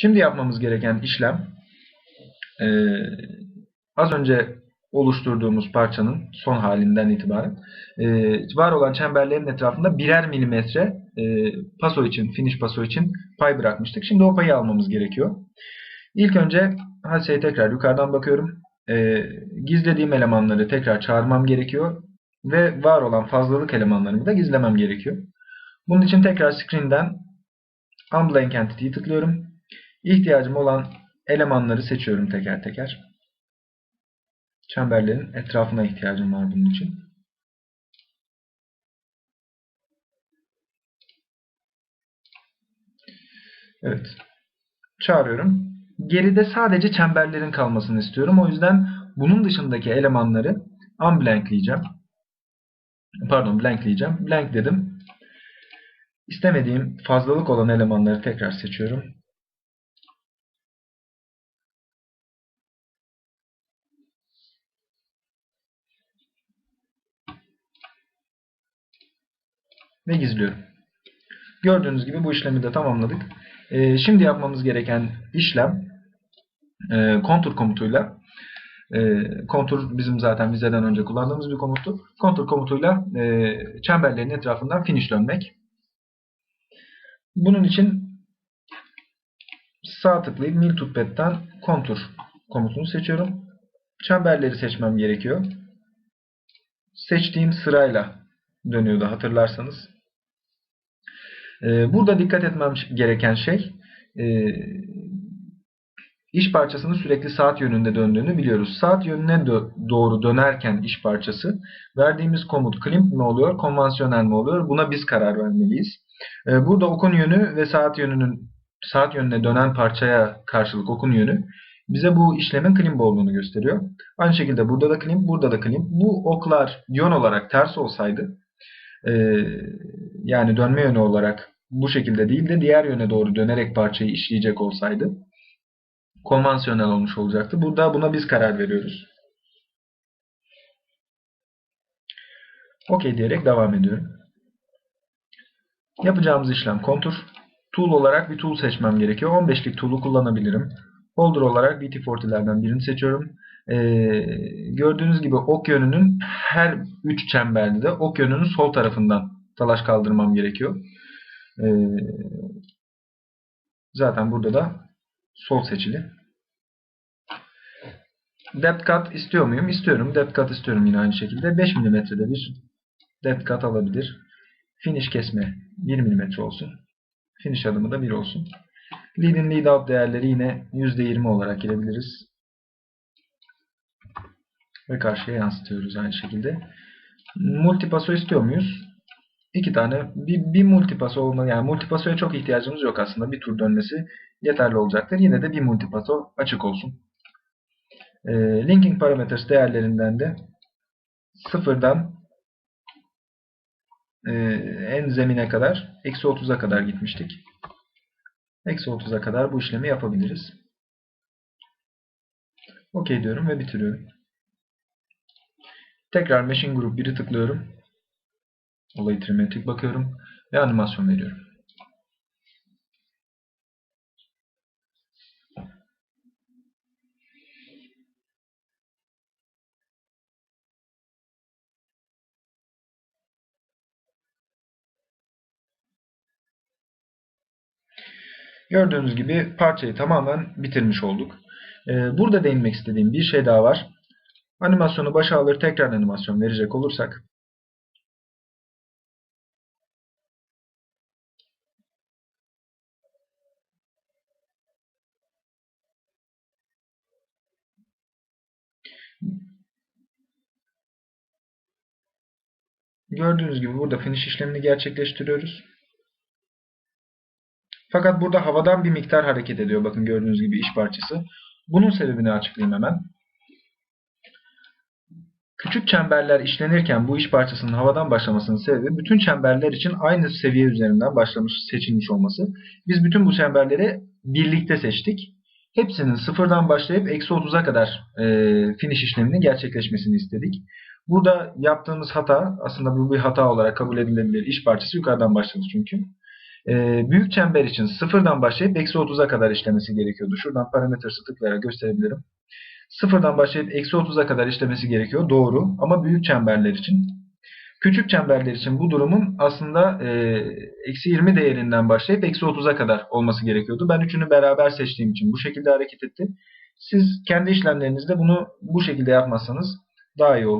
Şimdi yapmamız gereken işlem eee, az önce oluşturduğumuz parçanın son halinden itibaren eee, var olan çemberlerin etrafında birer milimetre eee, paso için, finish paso için pay bırakmıştık. Şimdi o payı almamız gerekiyor. İlk önce hadiseye tekrar yukarıdan bakıyorum. Eee, gizlediğim elemanları tekrar çağırmam gerekiyor ve var olan fazlalık elemanlarımı da gizlemem gerekiyor. Bunun için tekrar screen'den Unblank Entity'yi tıklıyorum. İhtiyacım olan elemanları seçiyorum teker teker. Çemberlerin etrafına ihtiyacım var bunun için. Evet. Çağırıyorum. Geride sadece çemberlerin kalmasını istiyorum. O yüzden bunun dışındaki elemanları unblankleyeceğim. Pardon blankleyeceğim. Blank dedim. İstemediğim fazlalık olan elemanları tekrar seçiyorum. Ve gizliyorum. Gördüğünüz gibi bu işlemi de tamamladık. Ee, şimdi yapmamız gereken işlem e, kontur komutuyla e, kontur bizim zaten vizeden önce kullandığımız bir komuttu. Kontur komutuyla e, çemberlerin etrafından finish dönmek. Bunun için sağ tıklayıp Mill Touchpad'den kontur komutunu seçiyorum. Çemberleri seçmem gerekiyor. Seçtiğim sırayla dönüyordu hatırlarsanız. Ee, burada dikkat etmem gereken şey e, iş parçasının sürekli saat yönünde döndüğünü biliyoruz. Saat yönüne dö- doğru dönerken iş parçası verdiğimiz komut crimp mi oluyor, konvansiyonel mi oluyor? Buna biz karar vermeliyiz. Ee, burada okun yönü ve saat yönünün saat yönüne dönen parçaya karşılık okun yönü bize bu işlemin crimp olduğunu gösteriyor. Aynı şekilde burada da crimp, burada da crimp. Bu oklar yön olarak ters olsaydı e, yani dönme yönü olarak bu şekilde değil de diğer yöne doğru dönerek parçayı işleyecek olsaydı konvansiyonel olmuş olacaktı. Burada buna biz karar veriyoruz. OK diyerek devam ediyorum. Yapacağımız işlem kontur. Tool olarak bir tool seçmem gerekiyor. 15'lik tool'u kullanabilirim. Holder olarak BT40'lerden birini seçiyorum. Ee, gördüğünüz gibi ok yönünün her 3 çemberde de ok yönünün sol tarafından talaş kaldırmam gerekiyor. Ee, zaten burada da sol seçili. Depth cut istiyor muyum? İstiyorum. Depth cut istiyorum yine aynı şekilde. 5 mm'de bir depth cut alabilir. Finish kesme 1 mm olsun. Finish adımı da 1 olsun. Lead in lead out değerleri yine %20 olarak girebiliriz. Ve karşıya yansıtıyoruz aynı şekilde. Multipaso istiyor muyuz? İki tane. Bir, bir multipaso olmalı. Yani multipasoya çok ihtiyacımız yok aslında. Bir tur dönmesi yeterli olacaktır. Yine de bir multipaso açık olsun. E, linking parameters değerlerinden de sıfırdan e, en zemine kadar eksi 30'a kadar gitmiştik. Eksi 30'a kadar bu işlemi yapabiliriz. OK diyorum ve bitiriyorum. Tekrar Machine Group 1'i tıklıyorum. Olayı trimetrik bakıyorum ve animasyon veriyorum. Gördüğünüz gibi parçayı tamamen bitirmiş olduk. Ee, Burada değinmek istediğim bir şey daha var. Animasyonu başa alır tekrar animasyon verecek olursak Gördüğünüz gibi burada finish işlemini gerçekleştiriyoruz. Fakat burada havadan bir miktar hareket ediyor. Bakın gördüğünüz gibi iş parçası. Bunun sebebini açıklayayım hemen. Küçük çemberler işlenirken bu iş parçasının havadan başlamasının sebebi bütün çemberler için aynı seviye üzerinden başlamış, seçilmiş olması. Biz bütün bu çemberleri birlikte seçtik. Hepsinin sıfırdan başlayıp eksi 30'a kadar e, finish işleminin gerçekleşmesini istedik. Burada yaptığımız hata aslında bu bir hata olarak kabul edilebilir. İş parçası yukarıdan başladı çünkü. Ee, büyük çember için sıfırdan başlayıp eksi 30'a kadar işlemesi gerekiyordu. Şuradan parametresi tıklayarak gösterebilirim. Sıfırdan başlayıp eksi 30'a kadar işlemesi gerekiyor. Doğru. Ama büyük çemberler için. Küçük çemberler için bu durumun aslında e, eksi 20 değerinden başlayıp eksi 30'a kadar olması gerekiyordu. Ben üçünü beraber seçtiğim için bu şekilde hareket etti. Siz kendi işlemlerinizde bunu bu şekilde yapmazsanız daha iyi olur.